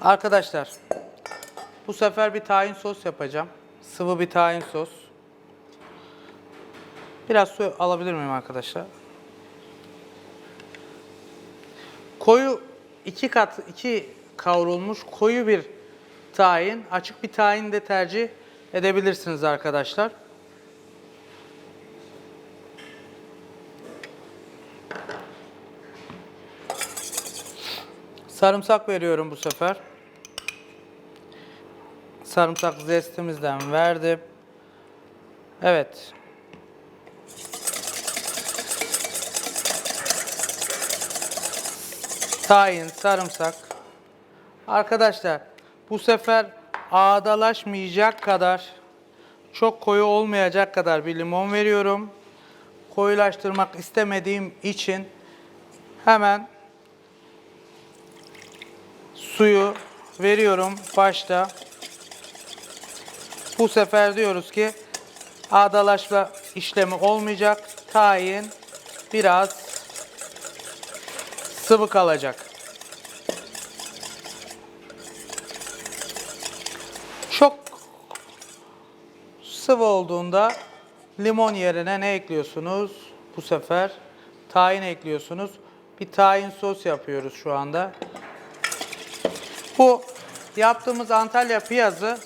Arkadaşlar bu sefer bir tahin sos yapacağım. Sıvı bir tahin sos. Biraz su alabilir miyim arkadaşlar? Koyu iki kat iki kavrulmuş koyu bir tahin, açık bir tahin de tercih edebilirsiniz arkadaşlar. Sarımsak veriyorum bu sefer. Sarımsak zestimizden verdim. Evet. Tahin, sarımsak. Arkadaşlar bu sefer ağdalaşmayacak kadar çok koyu olmayacak kadar bir limon veriyorum. Koyulaştırmak istemediğim için hemen suyu veriyorum başta. Bu sefer diyoruz ki ağdalaşma işlemi olmayacak. Tahin biraz sıvı kalacak. Çok sıvı olduğunda limon yerine ne ekliyorsunuz? Bu sefer tahin ekliyorsunuz. Bir tahin sos yapıyoruz şu anda. Bu yaptığımız Antalya piyazı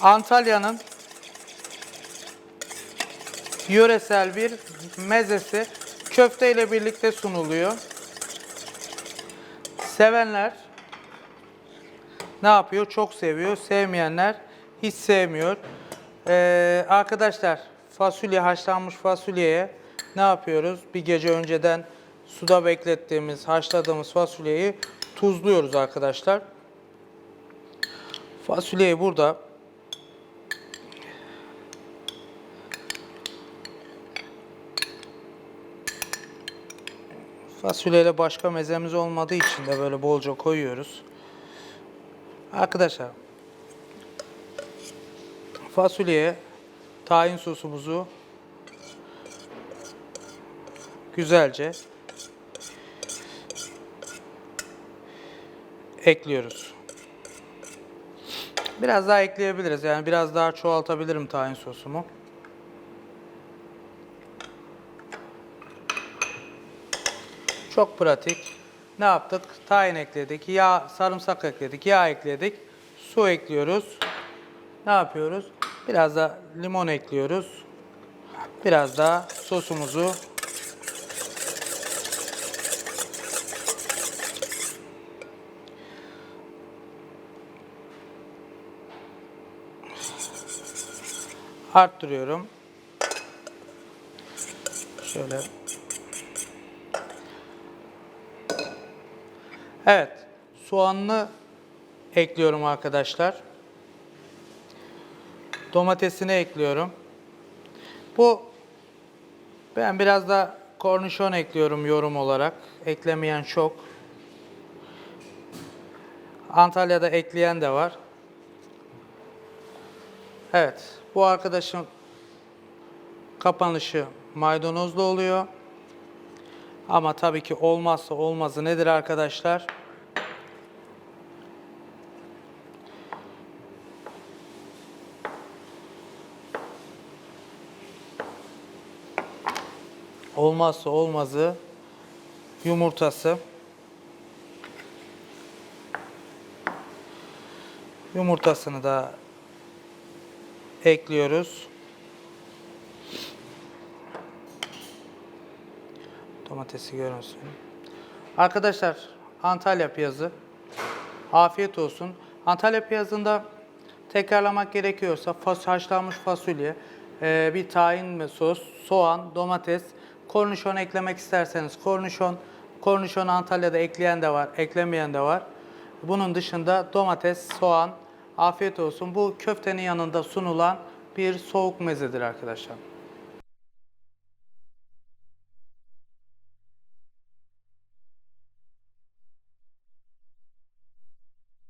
Antalya'nın yöresel bir mezesi köfte ile birlikte sunuluyor. Sevenler ne yapıyor? Çok seviyor. Sevmeyenler hiç sevmiyor. Ee, arkadaşlar fasulye haşlanmış fasulyeye ne yapıyoruz? Bir gece önceden suda beklettiğimiz, haşladığımız fasulyeyi tuzluyoruz arkadaşlar. Fasulyeyi burada fasulyeyle başka mezemiz olmadığı için de böyle bolca koyuyoruz. Arkadaşlar fasulyeye tahin sosumuzu güzelce ekliyoruz. Biraz daha ekleyebiliriz. Yani biraz daha çoğaltabilirim tahin sosumu. Çok pratik. Ne yaptık? Tahin ekledik, yağ, sarımsak ekledik, yağ ekledik, su ekliyoruz. Ne yapıyoruz? Biraz da limon ekliyoruz. Biraz daha sosumuzu arttırıyorum. Şöyle. Evet. Soğanını ekliyorum arkadaşlar. Domatesini ekliyorum. Bu ben biraz da kornişon ekliyorum yorum olarak. Eklemeyen çok. Antalya'da ekleyen de var. Evet. Bu arkadaşın kapanışı maydanozlu oluyor. Ama tabii ki olmazsa olmazı nedir arkadaşlar? Olmazsa olmazı yumurtası. Yumurtasını da ekliyoruz. Domatesi görünsün. Arkadaşlar Antalya piyazı. Afiyet olsun. Antalya piyazında tekrarlamak gerekiyorsa fas, haşlanmış fasulye, e, bir tahin ve sos, soğan, domates, kornişon eklemek isterseniz kornişon, kornişon Antalya'da ekleyen de var, eklemeyen de var. Bunun dışında domates, soğan, afiyet olsun. Bu köftenin yanında sunulan bir soğuk mezedir arkadaşlar.